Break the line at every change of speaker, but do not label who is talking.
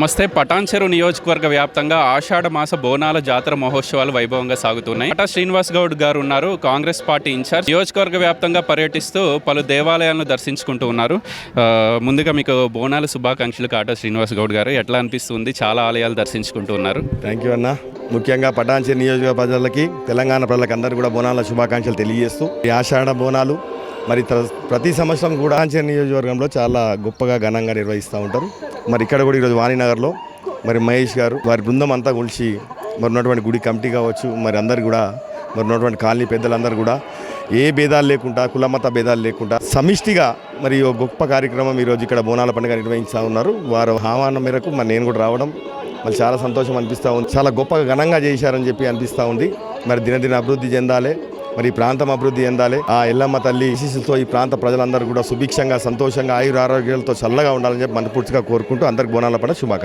నమస్తే. పటాన్చెరు నియోజకవర్గ వ్యాప్తంగా ఆషాఢ మాస బోనాల జాతర మహోత్సవాలు వైభవంగా సాగుతున్నాయి. పటా శ్రీనివాస్ గౌడ్ గారు ఉన్నారు. Congress party in-charge. నియోజకవర్గ వ్యాప్తంగా పర్యటిస్తూ పలు దేవాలయాలను దర్శించుకుంటూ ఉన్నారు. ముందుగా మీకు బోనాల శుభాకాంక్షలు కాటా శ్రీనివాస్ గౌడ్ గారు. ఎట్లా అనిపిస్తుంది? చాలా ఆలయాలు దర్శించుకుంటూ ఉన్నారు.
థ్యాంక్ యూ అన్న. ముఖ్యంగా పటాన్చేరు నియోజకవర్గ ప్రజలకి తెలంగాణ ప్రజలకు అందరూ కూడా బోనాల శుభాకాంక్షలు తెలియజేస్తూ ఈ ఆషాఢ బోనాలు మరి ప్రతి సంవత్సరం కూడా పటాన్చేరు నియోజకవర్గంలో చాలా గొప్పగా ఘనంగా నిర్వహిస్తూ ఉంటారు. మరి ఇక్కడ కూడా ఈరోజు వాణినగర్లో మరి మహేష్ గారు వారి బృందం అంతా కొలిచి మరి ఉన్నటువంటి గుడి కమిటీ కావచ్చు మరి అందరు కూడా మరి ఉన్నటువంటి కాలనీ పెద్దలందరూ కూడా ఏ భేదాలు లేకుండా కులమత భేదాలు లేకుండా సమిష్టిగా మరి గొప్ప కార్యక్రమం ఈరోజు ఇక్కడ బోనాల పండుగ నిర్వహిస్తూ ఉన్నారు. వారు ఆహ్వానం మేరకు మరి నేను కూడా రావడం మరి చాలా సంతోషం అనిపిస్తూ ఉంది. చాలా గొప్పగా ఘనంగా చేశారని చెప్పి అనిపిస్తూ ఉంది. మరి దినదిన అభివృద్ధి చెందాలి. మరి ప్రాంతం అభివృద్ధి చెందాలి. ఆ ఎల్లమ్మ తల్లి శిశులతో ఈ ప్రాంత ప్రజలందరూ కూడా సుభిక్షంగా సంతోషంగా ఆయుర ఆరోగ్యాలతో చల్లగా ఉండాలని చెప్పి మనపూర్తిగా కోరుకుంటూ అందరికి బోనాల పడ శుభాకాంక్ష